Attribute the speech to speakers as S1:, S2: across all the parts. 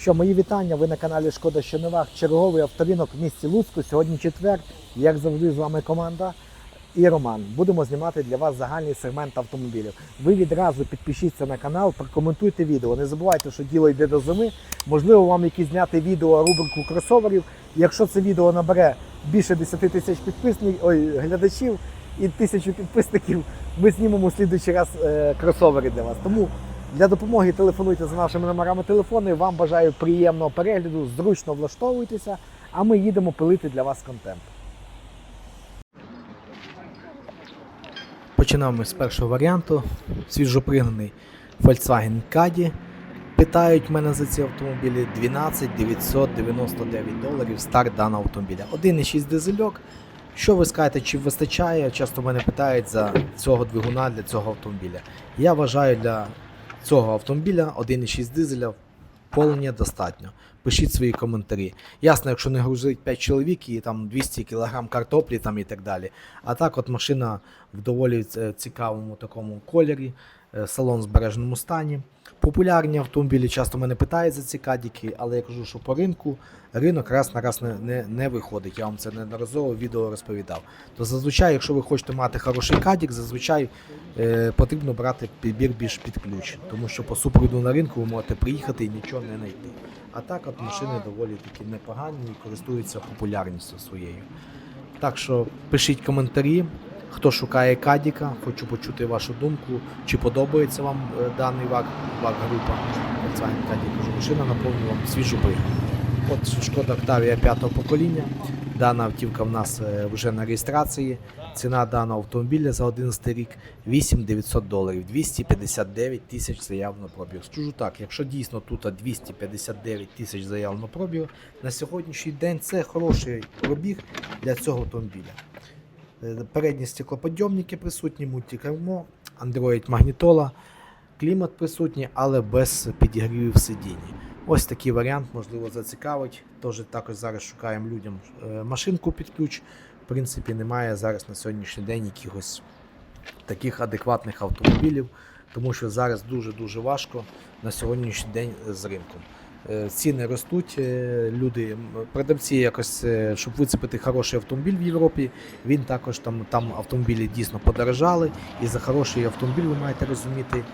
S1: Що, мої вітання, ви на каналі Шкода Щоневах, черговий авторинок в місті Луцьку. Сьогодні четвер. Як завжди, з вами команда і Роман. Будемо знімати для вас загальний сегмент автомобілів. Ви відразу підпишіться на канал, прокоментуйте відео. Не забувайте, що діло йде до зими. Можливо, вам якісь зняти відео рубрику кросоверів. Якщо це відео набере більше 10 тисяч підписників, ой, глядачів і тисячу підписників, ми знімемо в слідуючий раз е, кросовери для вас. Тому для допомоги телефонуйте за нашими номерами телефону. Вам бажаю приємного перегляду, зручно влаштовуйтеся, а ми їдемо пилити для вас контент. Починаємо з першого варіанту. Свіжопригнаний Volkswagen Caddy. Питають мене за ці автомобілі 12 999 доларів старт даного автомобіля. 1,6 дизельок. Що ви скажете, чи вистачає? Часто мене питають за цього двигуна для цього автомобіля. Я вважаю для цього автомобіля 1,6 дизеля полення достатньо. Пишіть свої коментарі. Ясно, якщо не грузить 5 чоловік і там 200 кг картоплі там і так далі. А так, от машина в доволі е, цікавому такому кольорі, салон в збереженому стані. Популярні автомобілі часто мене питають за ці кадіки, але я кажу, що по ринку ринок раз на раз не, не, не виходить. Я вам це неодноразово відео розповідав. То зазвичай, якщо ви хочете мати хороший кадік, зазвичай е, потрібно брати підбір більш під ключ, тому що по супроводу на ринку ви можете приїхати і нічого не знайти. А так от машини доволі такі непогані і користуються популярністю своєю. Так що пишіть коментарі, хто шукає кадіка, хочу почути вашу думку, чи подобається вам е, даний вак, вак група Volkswagen Caddy. Кажу, машина наповнює вам свіжу пригоду. От Шкода Octavia п'ятого покоління. Дана автівка в нас е, вже на реєстрації. Ціна даного автомобіля за 11 рік 8900 доларів, 259 тисяч заяв на пробіг. Скажу так, якщо дійсно тут 259 тисяч заяв на пробіг, на сьогоднішній день це хороший пробіг для цього автомобіля. Е, Передні стеклоподйомники присутні, мультикермо, Android магнітола, клімат присутній, але без підігрівів сидінь. Ось такий варіант, можливо, зацікавить. Тож також зараз шукаємо людям е, машинку під ключ. В принципі, немає зараз на сьогоднішній день якихось таких адекватних автомобілів, тому що зараз дуже-дуже важко на сьогоднішній день з ринком. Е, Ціни ростуть, е, люди, продавці якось, е, щоб вицепити хороший автомобіль в Європі, він також там, там автомобілі дійсно подорожали. І за хороший автомобіль ви маєте розуміти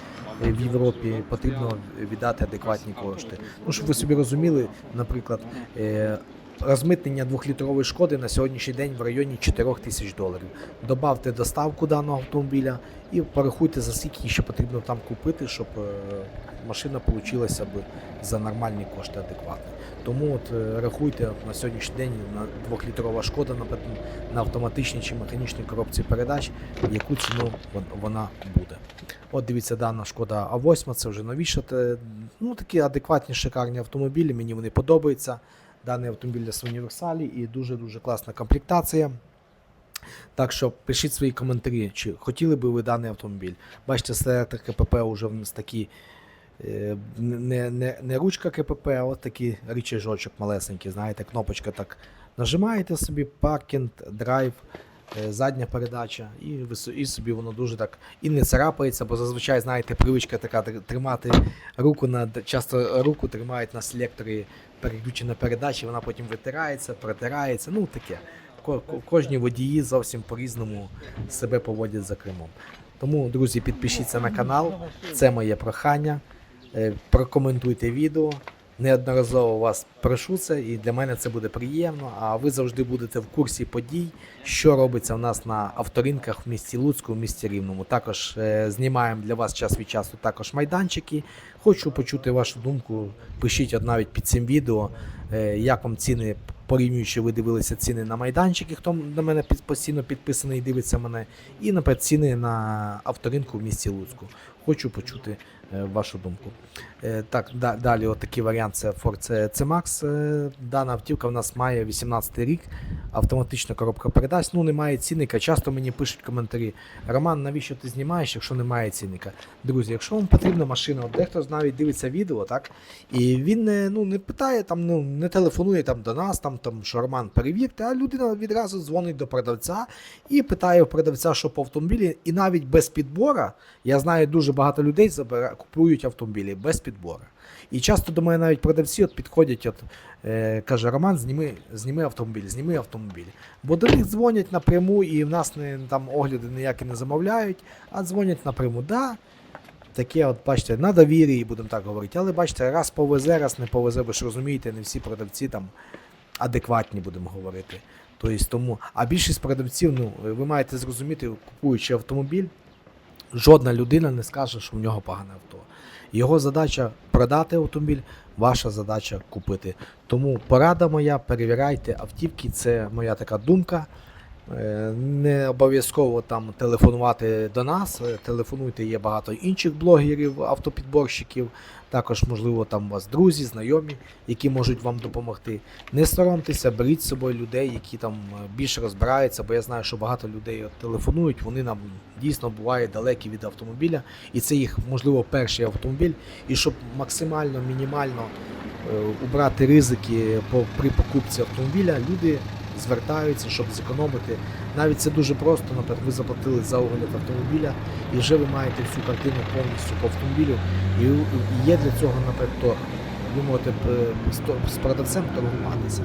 S1: в Європі потрібно віддати адекватні кошти. Ну, щоб ви собі розуміли, наприклад, розмитнення двохлітрової шкоди на сьогоднішній день в районі 4 тисяч доларів. Добавте доставку даного автомобіля і порахуйте за скільки ще потрібно там купити, щоб е, машина получилася б за нормальні кошти адекватно. Тому от е, рахуйте на сьогоднішній день на двохлітрова шкода на, автоматичній чи механічній коробці передач, яку ціну вона буде. От дивіться, дана шкода А8, це вже новіша. Ну, такі адекватні, шикарні автомобілі. Мені вони подобаються. Даний автомобіль для універсалі і дуже-дуже класна комплектація. Так що пишіть свої коментарі, чи хотіли би ви даний автомобіль. Бачите, селектор КПП вже в нас такі е, не, не, не ручка КПП, а от такий рычажочок малесенький, знаєте, кнопочка так нажимаєте собі, паркінг, драйв, задня передача, і, і собі воно дуже так і не царапається, бо зазвичай, знаєте, привичка така тримати руку на часто руку тримають на селекторі переключена передача, вона потім витирається, протирається, ну таке. Ко- ко- Кожні водії зовсім по-різному себе поводять за кермом. Тому, друзі, підпишіться на канал, це моє прохання. Е, Прокоментуйте відео. Неодноразово вас прошу це, і для мене це буде приємно. А ви завжди будете в курсі подій, що робиться в нас на авторинках в місті Луцьку, в місті Рівному. Також е, знімаємо для вас час від часу також майданчики. Хочу почути вашу думку. Пишіть от навіть під цим відео, е, як вам ціни, порівнюючи, ви дивилися ціни на майданчики, хто на мене постійно підписаний дивиться мене, і наприклад, ціни на авторинку в місті Луцьку. Хочу почути е, вашу думку. Е, Так, далі отакий варіант це Ford C-Max. Е, Дана автівка в нас має 18 рік, автоматична коробка передач. Ну, немає цінника. Часто мені пишуть коментарі. Роман, навіщо ти знімаєш, якщо немає цінника? Друзі, якщо вам потрібна машина, от дехто навіть дивиться відео, так? І він не, ну, не питає, там, ну, не телефонує там, до нас, там, там, що Роман перевірте, а людина відразу дзвонить до продавця і питає у продавця, що по автомобілі, і навіть без підбора, я знаю дуже багато людей забира, купують автомобілі без підбору. І часто до мене навіть продавці от підходять, от, е, каже, Роман, зніми, зніми автомобіль, зніми автомобіль. Бо до них дзвонять напряму і в нас не, там огляди ніякі не замовляють, а дзвонять напряму. Да, таке, от бачите, на довір'ї, будемо так говорити. Але бачите, раз повезе, раз не повезе, ви ж розумієте, не всі продавці там адекватні, будемо говорити. Тобто, тому, а більшість продавців, ну, ви маєте зрозуміти, купуючи автомобіль, жодна людина не скаже, що в нього погане авто. Його задача продати автомобіль, ваша задача купити. Тому порада моя, перевіряйте автівки, це моя така думка. Е, Не обов'язково там телефонувати до нас. е, Телефонуйте, є багато інших блогерів, автопідборщиків. Також, можливо, там у вас друзі, знайомі, які можуть вам допомогти. Не соромтеся, беріть з собою людей, які там е, більше розбираються, бо я знаю, що багато людей телефонують, вони нам дійсно бувають далекі від автомобіля, і це їх, можливо, перший автомобіль. І щоб максимально мінімально убрати ризики по, при покупці автомобіля, люди звертаються, щоб зекономити. Навіть це дуже просто, наприклад, ви заплатили за огляд автомобіля, і вже ви маєте всю картину повністю по автомобілю, і, є для цього, наприклад, торг. Ви можете е, з продавцем торгуватися.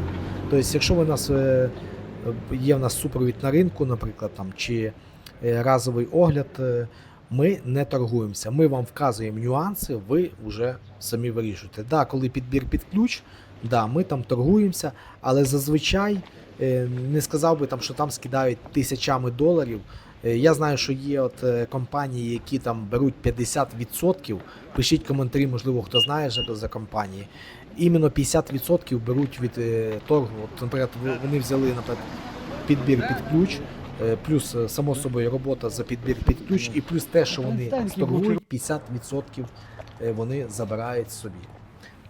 S1: Тобто, якщо ви нас е, е, є в нас супровід на ринку, наприклад, там, чи разовий огляд, ми не торгуємося. Ми вам вказуємо нюанси, ви вже самі вирішуєте. Да, коли підбір під ключ, да, ми там торгуємося, але зазвичай е, не сказав би там, що там скидають тисячами доларів. Е, Я знаю, що є от е, компанії, які там беруть 50%. Пишіть коментарі, можливо, хто знає за компанії. Іменно 50% беруть від торгу. От, наприклад, вони взяли наприклад, підбір під ключ, плюс само собою робота за підбір під ключ, і плюс те, що вони торгують, 50% е, вони забирають собі.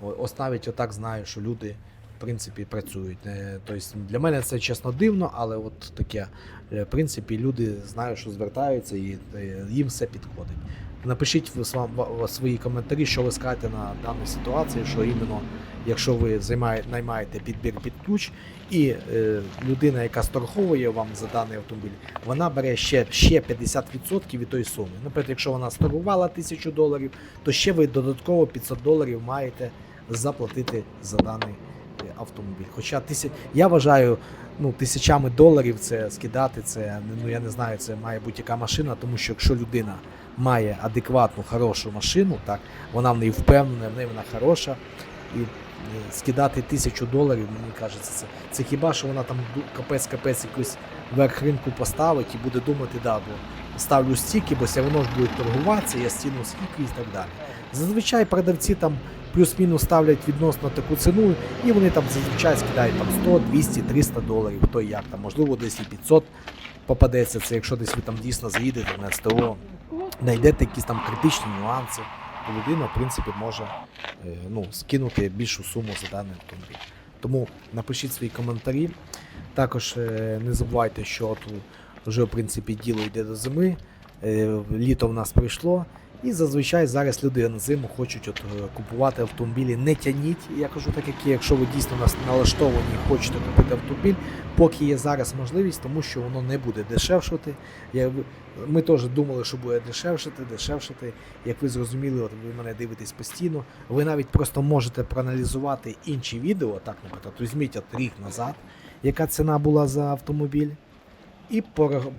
S1: О- Ось навіть отак знаю, що люди в принципі працюють. Тобто для мене це чесно дивно, але от таке. Е, В принципі, люди знають, що звертаються і е, їм все підходить. Напишіть сва- свої коментарі, що ви скажете на дану ситуацію, що іменно якщо ви займає, наймаєте підбір під ключ, і е, людина, яка сторговує вам за даний автомобіль, вона бере ще, ще 50% від тої суми. Наприклад, якщо вона сторгувала 1000 доларів, то ще ви додатково 500 доларів маєте заплатити за даний е, автомобіль. Хоча тисяч, я вважаю, ну, тисячами доларів це скидати, це ну я не знаю, це має будь-яка машина, тому що якщо людина має адекватну, хорошу машину, так, вона в неї впевнена, в неї вона хороша. І е, скидати тисячу доларів, мені кажеться, це, це хіба що вона там капець-капець якусь верх ринку поставить і буде думати, да, бо ставлю стільки, бо все воно ж буде торгуватися, я стіну скільки і так далі. Зазвичай продавці там плюс-мінус ставлять відносно таку ціну, і вони там зазвичай скидають там 100, 200, 300 доларів, хто як там, можливо, десь і 500 попадеться. Це якщо десь ви там дійсно заїдете на СТО, знайдете якісь там критичні нюанси, то людина, в принципі, може е, ну, скинути більшу суму за даний автомобіль. Тому напишіть свої коментарі. Також е, не забувайте, що от вже в принципі діло йде до зими. е, Літо в нас прийшло. І зазвичай зараз люди на зиму хочуть от, е, купувати автомобілі. Не тяніть, я кажу так, як є, якщо ви дійсно нас налаштовані хочете купити автомобіль, поки є зараз можливість, тому що воно не буде дешевшати. Я, ми теж думали, що буде дешевшати, дешевшати. Як ви зрозуміли, от ви мене дивитесь постійно. Ви навіть просто можете проаналізувати інші відео, так, наприклад, візьміть от рік назад, яка ціна була за автомобіль. І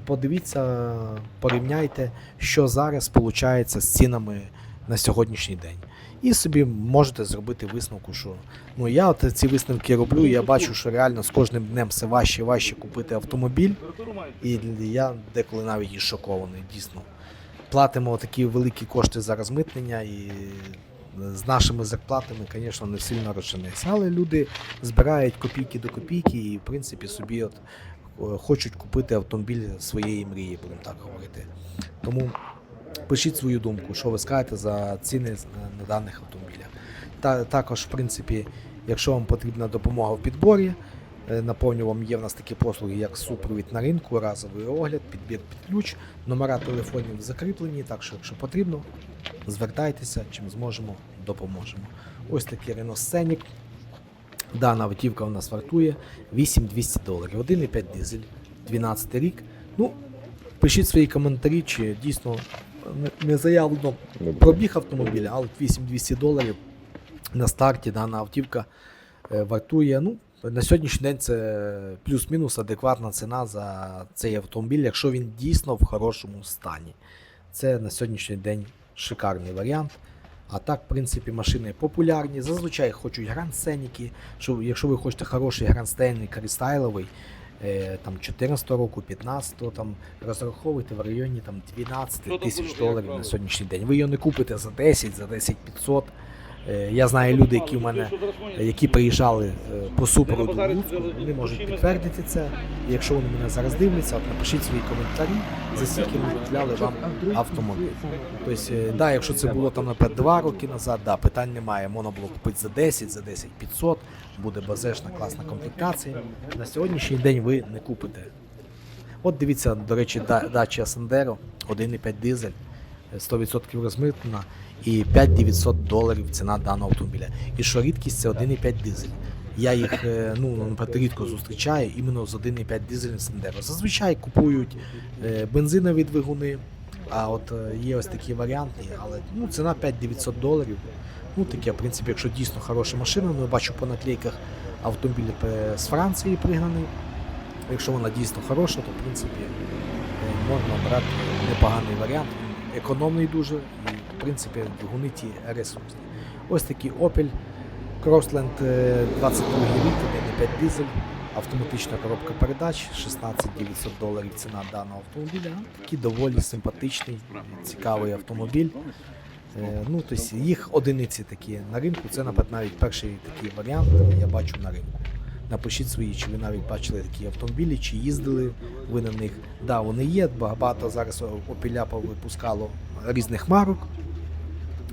S1: подивіться, порівняйте, що зараз виходить з цінами на сьогоднішній день. І собі можете зробити висновку, що ну я от ці висновки роблю, я бачу, що реально з кожним днем все важче і важче купити автомобіль. І я деколи навіть і шокований, дійсно. Платимо такі великі кошти за розмитнення і з нашими зарплатами, звісно, не сильно розчиниться. Але люди збирають копійки до копійки і, в принципі, собі от хочуть купити автомобіль своєї мрії, будемо так говорити. Тому пишіть свою думку, що ви скажете за ціни на, даних автомобілях. Та, також, в принципі, якщо вам потрібна допомога в підборі, е, вам є в нас такі послуги, як супровід на ринку, разовий огляд, підбір під ключ, номера телефонів закріплені, так що, якщо потрібно, звертайтеся, чим зможемо, допоможемо. Ось такий Scenic. Дана автівка у нас вартує 8200 доларів. 1,5 дизель, 12 рік. Ну, пишіть свої коментарі, чи дійсно не- не заявлено пробіг автомобіля, але 8200 доларів на старті дана автівка е, вартує. Ну, на сьогоднішній день це плюс-мінус адекватна ціна за цей автомобіль, якщо він дійсно в хорошому стані. Це на сьогоднішній день шикарний варіант. А так, в принципі, машини популярні. Зазвичай хочуть грандсеніки. Що, якщо ви хочете хороший гранд-сценік рестайловий, е, там 14 року, 15 там розраховуйте в районі там 12 тисяч доларів на сьогоднішній день. Ви його не купите за 10, за 10 500. Е, Я знаю люди, які в мене е, які приїжджали е, по супроводу Луцьку, вони можуть підтвердити це. І якщо вони мене зараз дивляться, от напишіть свої коментарі, за скільки ми купляли вам автомобіль. Тобто, да, якщо це було там, наприклад, 2 роки назад, да, питань немає. Можна було купити за 10, за 10 500, буде базешна класна комплектація. На сьогоднішній день ви не купите. От дивіться, до речі, дача Сандеро, 1,5 дизель, е, 100% розмитнена і 5900 доларів ціна даного автомобіля. І що рідкість це 1,5 дизель. Я їх е, ну, рідко зустрічаю іменно з 1,5 дизелем Сандеро. Зазвичай купують е, бензинові двигуни, а от е, є ось такі варіанти, але ну, ціна 5900 доларів. Ну таке, в принципі, якщо дійсно хороша машина, ну я бачу по наклейках автомобіль з Франції пригнаний. Якщо вона дійсно хороша, то в принципі можна брати непоганий варіант. Економний дуже і в принципі двигуни ресурсні. Ось такий Opel Crossland е, 22 рік, 1,5 дизель, автоматична коробка передач, 16 900 доларів ціна даного автомобіля. Такий доволі симпатичний, цікавий автомобіль. Е, Ну, тобто їх одиниці такі на ринку. Це, наприклад, навіть перший такий варіант я бачу на ринку. Напишіть свої, чи ви навіть бачили такі автомобілі, чи їздили ви на них. Да, вони є, багато зараз Opel випускало різних марок,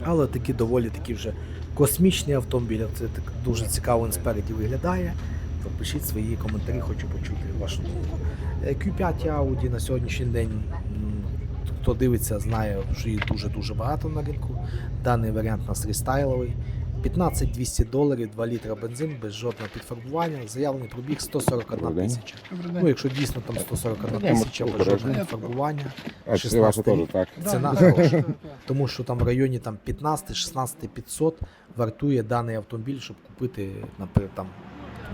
S1: але такі доволі такі вже космічні автомобілі. Це так дуже цікаво він спереді виглядає. Пишіть свої коментарі, хочу почути вашу думку. Е, Q5 Audi на сьогоднішній день. Хто дивиться, знає, що їх дуже-дуже багато на ринку. Даний варіант у нас рестайловий. 15 200 доларів, 2 літра бензин без жодного підфарбування. Заявлений пробіг 141 тисяча. Ну, якщо дійсно там 141 тисяча без жодного підфарбування,
S2: А це ваше
S1: 16
S2: теж,
S1: рік.
S2: так?
S1: ціна хороша. Тому що там в районі там 15-16 500 вартує даний автомобіль, щоб купити, наприклад, там.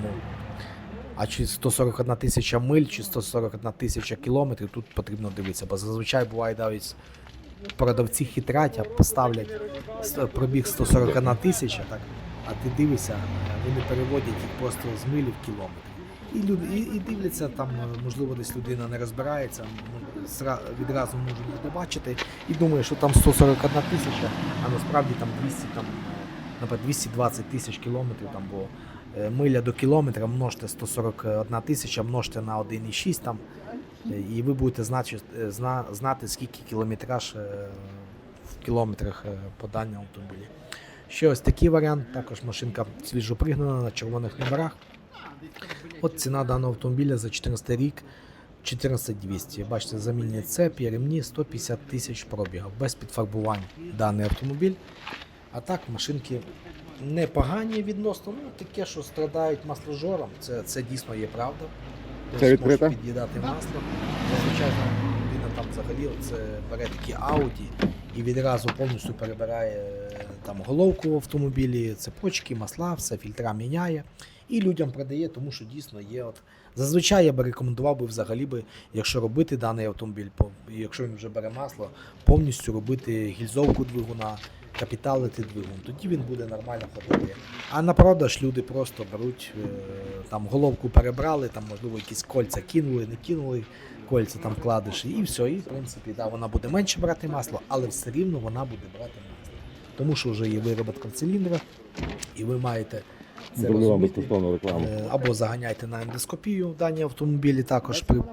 S1: Тому, а чи 141 тисяча миль, чи 141 тисяча кілометрів, тут потрібно дивитися, бо зазвичай буває навіть продавці хитрять, поставлять пробіг 141 тисяча, так, а ти дивишся, вони переводять їх просто з милі в кілометри. І, люди, і, і дивляться, там, можливо, десь людина не розбирається, відразу може не добачити і думає, що там 141 тисяча, а насправді там 200, там, наприклад, 220 тисяч кілометрів, там, бо е, миля до кілометра множте 141 тисяча, множте на 1,6 там, і ви будете знати, е, знати, скільки кілометраж е, в кілометрах е, по даному автомобілі. Ще ось такий варіант, також машинка свіжо пригнана на червоних номерах. От ціна даного автомобіля за 14 рік 14200. Бачите, замінні цепі, ремні 150 тисяч пробігів, без підфарбувань даний автомобіль. А так, машинки непогані відносно, ну таке, що страдають масложором, це, це дійсно є правда.
S2: Це відкрита?
S1: під'їдати масло. Зазвичай людина там взагалі це бере такі Audi і відразу повністю перебирає е, там головку в автомобілі, цепочки, масла, все фільтра міняє. І людям продає, тому що дійсно є. От зазвичай я би рекомендував би взагалі би, якщо робити даний автомобіль, якщо він вже бере масло, повністю робити гільзовку двигуна, капіталити двигун. Тоді він буде нормально ходити. А на продаж люди просто беруть е, там головку перебрали, там можливо якісь кольця кинули, не кинули кольця там вкладиші, і все. І в принципі, да, вона буде менше брати масло, але все рівно вона буде брати масло. Тому що вже є вироботка в циліндрах, і ви маєте це
S2: рекламу.
S1: Е, Або заганяйте на ендоскопію дані автомобілі також при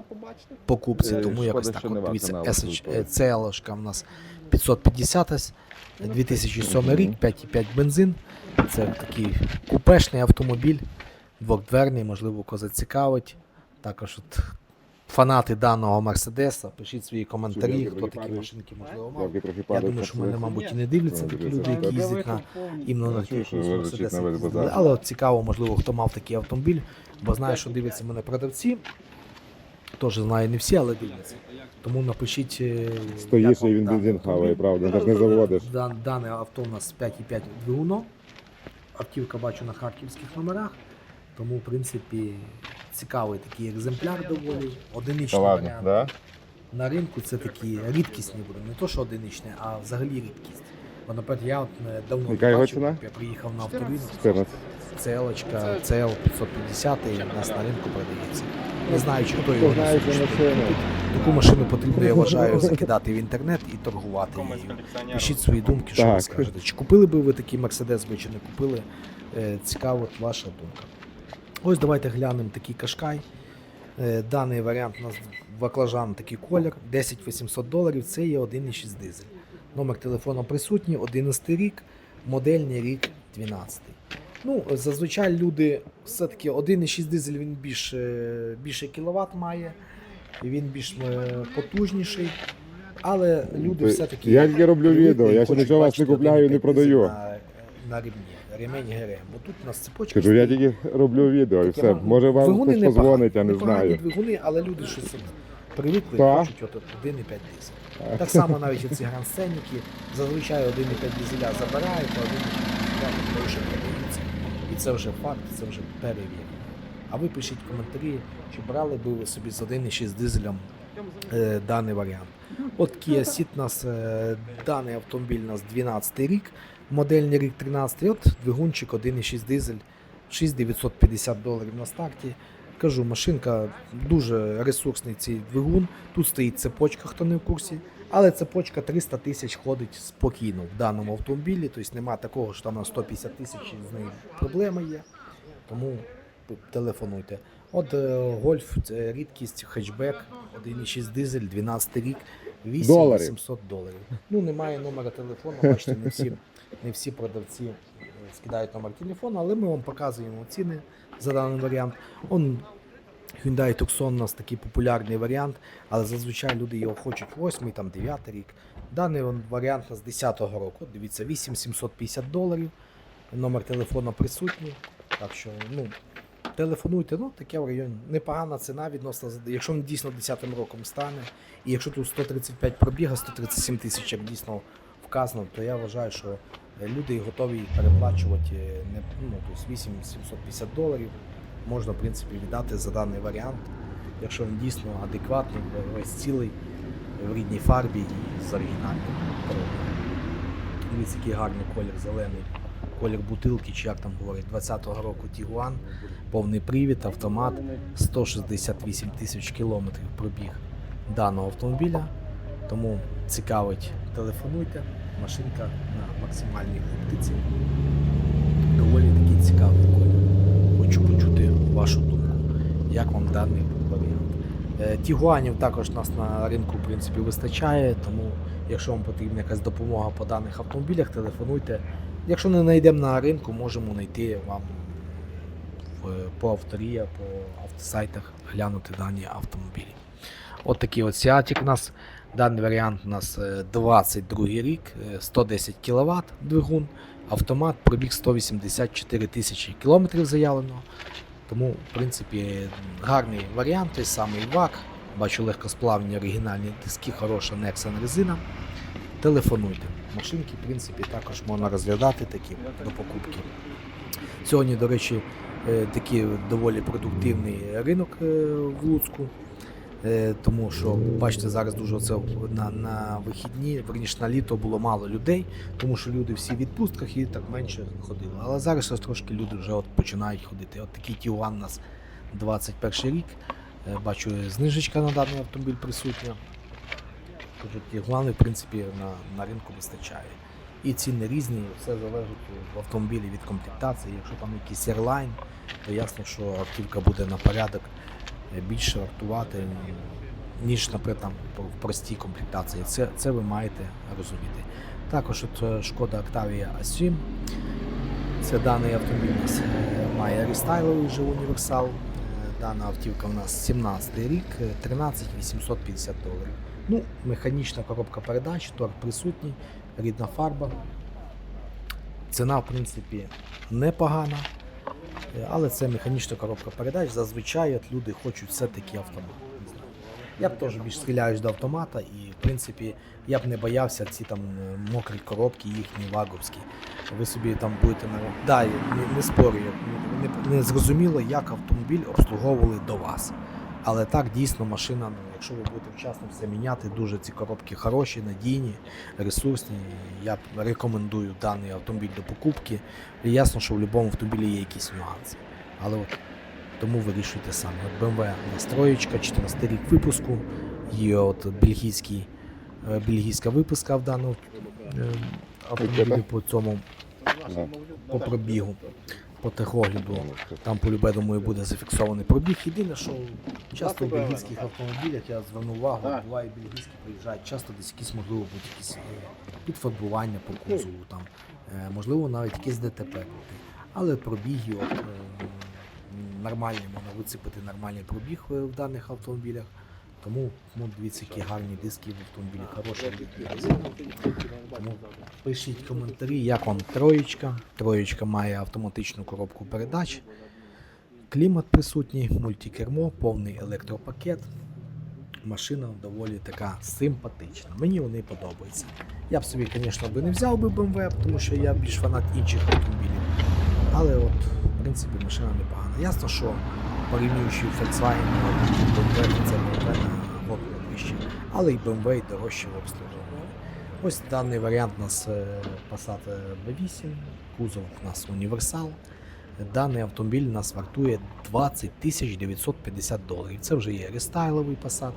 S1: покупці,
S2: Е,
S1: тому якось так. От, дивіться,
S2: варто на
S1: SH,
S2: авто.
S1: CL-шка в нас 550 ось, 2007 рік, 5,5 бензин. Це такий купешний автомобіль, двохдверний, можливо, кого зацікавить. Також от фанати даного Мерседеса, пишіть свої коментарі, хто такі машинки можливо мав. Я думаю, що мене, мабуть, і не дивляться такі люди, які їздять на іменно на тих. Але от цікаво, можливо, хто мав такий автомобіль, бо знаю, що дивляться мене продавці. Теж знаю не всі, але дивляться. Тому напишіть. е,
S2: Стоїш і він бензин хаває, правда, так не заводиш.
S1: Дан- Дане авто у нас 5,5 двигуно. Автівка бачу на харківських номерах. Тому, в принципі, цікавий такий екземпляр доволі.
S2: Та
S1: Одиничний
S2: ладно,
S1: варіант.
S2: да?
S1: На ринку це такі рідкісні буде. Не то, що одиничне, а взагалі рідкість. Бо, наприклад, я от е, давно
S2: Яка
S1: не
S2: його
S1: бачив,
S2: ціна?
S1: я приїхав на авторинок.
S2: 14.
S1: CL-очка, CL 550 у нас на ринку продається. Не знаю, чи хто його
S2: машина.
S1: Таку машину потрібно, я вважаю, закидати в інтернет і торгувати її. Пишіть свої думки, що ви скажете. Чи купили би ви такий Мерседес, ви чи не купили? Е, Цікава ваша думка. Ось давайте глянемо такий кашкай. Е, Даний варіант у нас баклажан такий колір, 10 800 доларів, це є 1,6 дизель. Номер телефону присутній, 11 рік, модельний рік 12. Ну, зазвичай люди все-таки 1,6 дизель він більш, е, більше кіловат має, і він більш е, потужніший. Але люди все-таки.
S2: я тільки роблю відео, я ще нічого вас не купляю, не продаю.
S1: На, на ремні, ремень ГРМ. Бо тут у нас цепочка.
S2: Кажу, я тільки роблю відео і все.
S1: вам-
S2: Може вам хтось позвонить, я не знаю.
S1: двигуни, але люди щось привикли хочуть от 1,5 дизель. Так само навіть ці гранд-сценіки зазвичай 1,5 дизеля забирають, а 1,5 гроші продаються. І це вже факт, це вже перевірено. А ви пишіть коментарі, чи брали би ви собі з 1,6 дизелем е, даний варіант. От Kia Ceed нас е, даний автомобіль у нас 12 рік, модельний рік 13, от двигунчик 1,6 дизель, 6950 доларів на старті. Кажу, машинка дуже ресурсний цей двигун. Тут стоїть цепочка, хто не в курсі. Але цепочка 300 тисяч ходить спокійно в даному автомобілі. Тобто немає такого, що там на 150 тисяч з нею проблеми є. Тому телефонуйте. От е, гольф це рідкість, хетчбек, 1,6 дизель, 12 рік, 8
S2: Доларів.
S1: 800 доларів. Ну немає номера телефону, бачите, не всі, не всі продавці е, скидають номер телефону, але ми вам показуємо ціни за даний варіант. Он Hyundai Tucson у нас такий популярний варіант, але зазвичай люди його хочуть 8 там 9 рік. Даний варіант у нас 10-го року. Дивіться, 8750 доларів. Номер телефону присутній. Так що, ну, телефонуйте, ну таке в районі. Непогана ціна відносно, якщо він дійсно 10-м роком стане, і якщо тут 135 пробіга, 137 тисяч як дійсно вказано, то я вважаю, що е, люди готові переплачувати е, не, ну, тобто 8 750 доларів. Можна, в принципі, віддати за даний варіант, якщо він дійсно адекватний, весь цілий, в рідній фарбі і з оригінальним коробкою. Дивіться, який гарний колір зелений, колір бутилки, чи як там говорять, 20-го року Тігуан, повний привід, автомат, 168 тисяч кілометрів пробіг даного автомобіля. Тому цікавить, телефонуйте, машинка на максимальній оптиці. Доволі такий цікавий колір. Хочу почути вашу думку. Як вам даний варіант? Е, Тігуанів також у нас на ринку в принципі вистачає, тому якщо вам потрібна якась допомога по даних автомобілях, телефонуйте. Якщо не знайдемо на ринку, можемо знайти вам по авторія, по автосайтах глянути дані автомобілі. От такий от Сіатік у нас. Даний варіант у нас е, 22 рік, е, 110 кВт двигун, автомат, пробіг 184 тисячі кілометрів заявлено. Тому, в принципі, гарний варіант, той самий ВАК. Бачу легкосплавні оригінальні диски, хороша Nexon резина. Телефонуйте. Машинки, в принципі, також можна розглядати такі до покупки. Сьогодні, до речі, е, такий доволі продуктивний ринок е, в Луцьку. Е, Тому що, бачите, зараз дуже оце на, на вихідні, верніше на літо було мало людей, тому що люди всі в відпустках і так менше ходили. Але зараз трошки люди вже от починають ходити. От такий Тігуан нас 21 рік. Е, Бачу, знижечка на даний автомобіль присутня. Тож Тігуани, в принципі, на, на ринку вистачає. І ціни різні, все залежить в автомобілі від комплектації. Якщо там якийсь Airline, то ясно, що автівка буде на порядок більше вартувати, ніж, наприклад, в простій комплектації. Це, це ви маєте розуміти. Також от е, шкода Octavia A7. Це даний автомобіль у нас е, має рестайловий вже універсал. Е, Дана автівка у нас 17 рік, е, 13 850 доларів. Ну, механічна коробка передач, торг присутній, рідна фарба. Ціна, в принципі, непогана, е, але це механічна коробка передач. Зазвичай от люди хочуть все-таки автомат. Я б теж більш схиляюсь до автомата, і в принципі я б не боявся ці там е, мокрі коробки їхні ваговські. Ви собі там будете на далі, не, не спорю, я не, не зрозуміло, як автомобіль обслуговували до вас. Але так дійсно машина, ну, якщо ви будете вчасно все міняти, дуже ці коробки хороші, надійні, ресурсні. Я рекомендую даний автомобіль до покупки. І ясно, що в будь-якому автомобілі є якісь нюанси. Але от тому вирішуйте самі. От BMW настроєчка, 14 рік випуску, є от бельгійський, е, бельгійська випуска в даному е, автомобілі по цьому по пробігу, по техогляду. Там по любе, думаю, буде зафіксований пробіг. Єдине, що часто в бельгійських автомобілях я звернув увагу, буває бельгійські приїжджають, часто десь якісь можливо будуть якісь е, підфарбування по кузову, там, е, можливо, навіть якісь ДТП бути. Але пробіги от, е, нормальні, можна вицепити нормальний пробіг в даних автомобілях. Тому ну, дивіться, які гарні диски в автомобілі, хороші. Тому пишіть коментарі, як вам троєчка. Троєчка має автоматичну коробку передач, клімат присутній, мультикермо, повний електропакет. Машина доволі така симпатична. Мені вони подобаються. Я б собі, звісно, не взяв би BMW, тому що я більш фанат інших автомобілів. Але от, в принципі, машина непогана. Ясно, що порівнюючи Volkswagen, BMW, це BMW на вище. Але й BMW дорожче в обслуговуванні. Ось даний варіант у нас е, Passat B8, кузов у нас універсал. Даний автомобіль у нас вартує 20 950 доларів. Це вже є рестайловий Passat,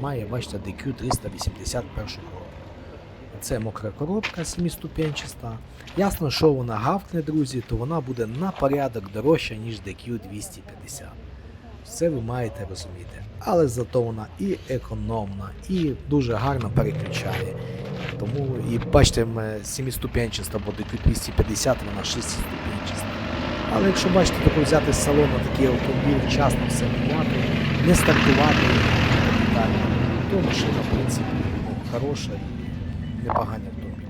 S1: має, бачите, DQ 381 коробку. Це мокра коробка семиступенчаста. Ясно, що вона гавкне, друзі, то вона буде на порядок дорожча, ніж DQ 250. Це ви маєте розуміти. Але зато вона і економна, і дуже гарно переключає. Тому і бачите, м, 7-ступенчаста, бо DQ 250 вона 6-ступенчаста. Але якщо бачите, таку взяти з салону такий автомобіль, вчасно все міняти, не стартувати капітально, то машина, в принципі, ну, хороша і непогані автомобілі.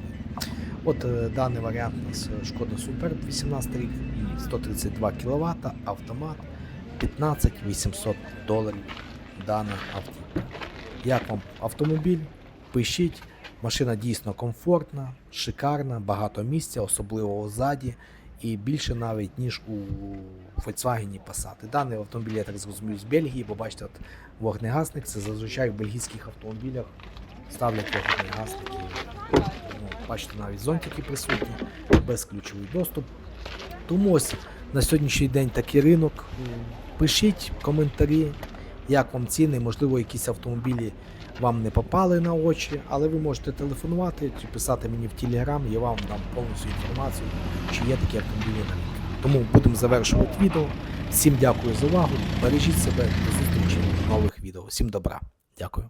S1: От е, даний варіант у нас е, Шкода Супер 18 рік, і 132 кВт, автомат, 15 800 доларів дана автівка. Як вам автомобіль? Пишіть. Машина дійсно комфортна, шикарна, багато місця, особливо ззаді, і більше навіть ніж у Volkswagen Passat. Даний автомобіль, я так зрозумів, з Бельгії, бо бачите, от вогнегасник це зазвичай в бельгійських автомобілях ставлять вогнегасники. Ну, бачите, навіть зонтики присутні, безключовий доступ. Тому ось на сьогоднішній день такий ринок. Пишіть коментарі, як вам ціни, можливо, якісь автомобілі вам не попали на очі, але ви можете телефонувати чи писати мені в Телеграм, я вам дам повністю інформацію, чи є такі автомобілі на ринку. Тому будемо завершувати відео. Всім дякую за увагу. Бережіть себе, до зустрічі в нових відео. Всім добра. Дякую.